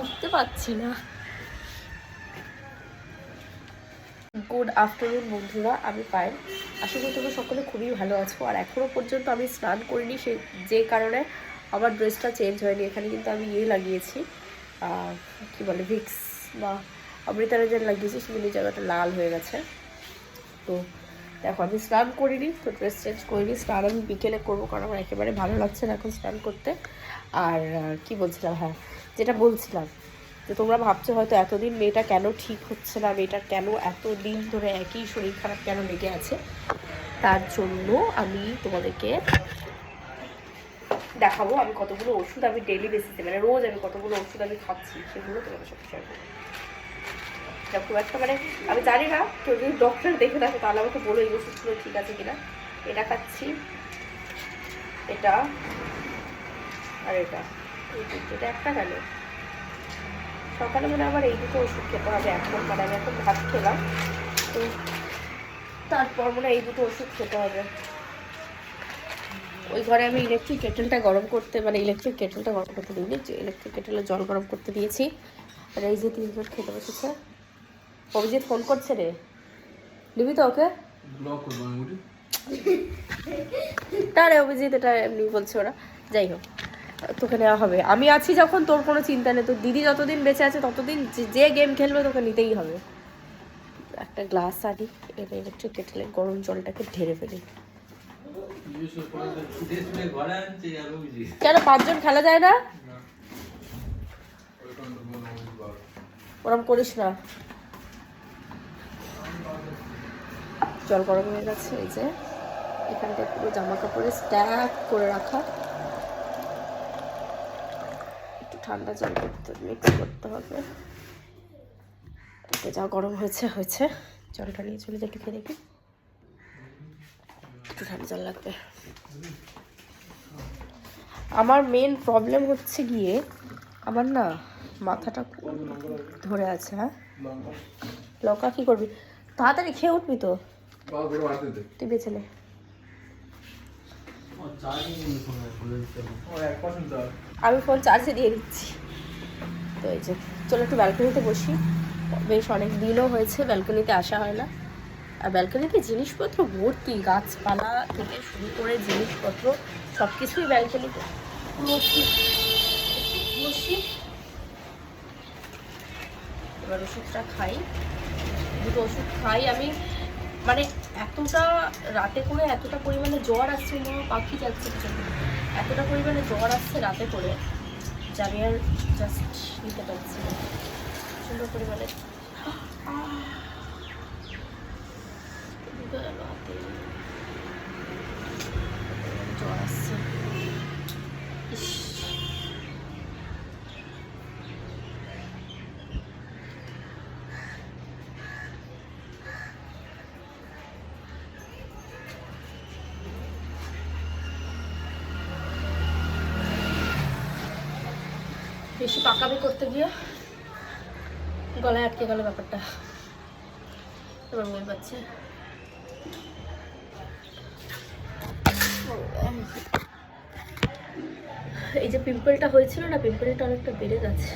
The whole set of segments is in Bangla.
উঠতে পারছি না। গুড আফটারনুন বন্ধুরা, আমি পাই আশা করি তোমরা সকলে খুবই ভালো আছো। আর এখনও পর্যন্ত আমি স্নান করিনি, সে যে কারণে আমার ড্রেসটা চেঞ্জ হয়নি। এখানে কিন্তু আমি ইয়ে লাগিয়েছি কি বলে ভিক্স বা অমৃতারাজান লাগিয়েছি। সেগুলো জায়গাটা লাল হয়ে গেছে। তো দেখো, আমি স্নান করিনি, তো ড্রেস চেঞ্জ করিনি, স্নান আমি বিকেলে করব কারণ আমার একেবারে ভালো লাগছে না এখন স্নান করতে। আর কি বলছিলাম? হ্যাঁ যেটা বলছিলাম, যে তোমরা ভাবছ হয়তো এতদিন মেয়েটা কেন ঠিক হচ্ছে না, মেয়েটা কেন এতদিন ধরে একই শরীর খারাপ কেন লেগে আছে? তার জন্য আমি তোমাদেরকে দেখাবো আমি কতগুলো ওষুধ আমি ডেলি বেসিসে মানে রোজ আমি কতগুলো ওষুধ আমি খাচ্ছি, সেগুলো তোমাদের সব শেয়ার করব। এটা খুব একটা মানে আমি জানি না, কেউ যদি ডক্টর দেখে থাকে তাহলে আমাকে বলো এই ওষুধগুলো ঠিক আছে কিনা। এটা খাচ্ছি। এটা আর এটা। এটা একটা কেন সকালে মানে আবার এই দুটো ওষুধ খেতে হবে এখন মানে আমি এখন ভাত খেলাম। তো তারপর মানে এই দুটো ওষুধ খেতে হবে। ওই ঘরে আমি ইলেকট্রিক কেটেলটা গরম করতে মানে ইলেকট্রিক কেটেলটা গরম করতে দিইনি ইলেকট্রিক কেটেলে জল গরম করতে দিয়েছি। আর এই যে তিনজন খেতে বসেছে। অভিজিৎ ফোন করছে রে। নিবি তো ওকে? ব্লক করব আমি উঠি তারে অভিজিৎ এটা এমনি বলছে ওরা। যাই হোক তোকে নেওয়া হবে। আমি আছি যখন তোর কোনো চিন্তা নেই। তোর দিদি যতদিন বেঁচে আছে ততদিন যে- গেম খেলবে তোকে নিতেই হবে। একটা গ্লাস আনি এর ইলেকট্রিক কেটেলে গরম জলটাকে ঢেলে ফেলি। কেন পাঁচজন খেলা যায় না? ওরম করিস না। জল গরম হয়ে গেছে, এই যে। এখানটা পুরো জামা কাপড়ে স্ট্যাক করে রাখা। একটু ঠান্ডা জল করতে মিক্স করতে হবে। যা গরম হয়েছে হয়েছে। জলটা নিয়ে চলে যাই খেয়ে দেখি। একটু ঠান্ডা জল লাগবে। আমার মেন প্রবলেম হচ্ছে গিয়ে, আমার না মাথাটা ধরে আছে হ্যাঁ? লঙ্কা কি করবি? তাড়াতাড়ি খেয়ে উঠবি তো। তুই বেছে নে। আমি ফোন চার্জে। দিয়ে দিচ্ছি। তো এই যে চলো একটু ব্যালকনিতে বসি। বেশ অনেক দিনও হয়েছে ব্যালকনিতে আসা হয় না। আর ব্যালকনিতে জিনিসপত্র ভর্তি গাছপালা থেকে শুরু করে জিনিসপত্র সব কিছুই ব্যালকনিতে বসি বসি। এবার ওষুধটা খাই। দুটো ওষুধ খাই আমি। মানে এতটা রাতে করে এতটা পরিমাণে জ্বর আসছে মনে পাখি যাচ্ছে এতটা পরিমাণে জ্বর আসছে রাতে করে, যে আমি আর জাস্ট নিতে পারছি না। সুন্দর পরিমাণে। ঢুকে গেল হাতে। জ্বর আসছে ইস বেশি পাকামি করতে গিয়ে গলায় আটকে গেল ব্যাপারটা। এবার বল পাচ্ছে। এই যে পিম্পলটা হয়েছিল না, পিম্পলটা অনেকটা বেড়ে গেছে।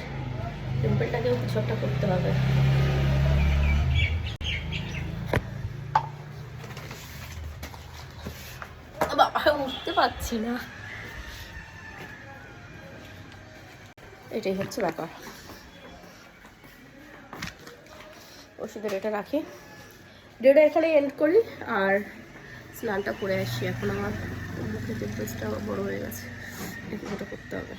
পিম্পলটাকেও কিছু একটা করতে হবে। বাবা, উঠতে পারছি না। এটাই হচ্ছে ব্যাপার। ওষুধের এটা রাখি। ডেটা এখানে এন্ড করি আর স্নানটা করে আসি। এখন আমার মুখে পিম্পলসটা বড় হয়ে গেছে। এটা করতে হবে।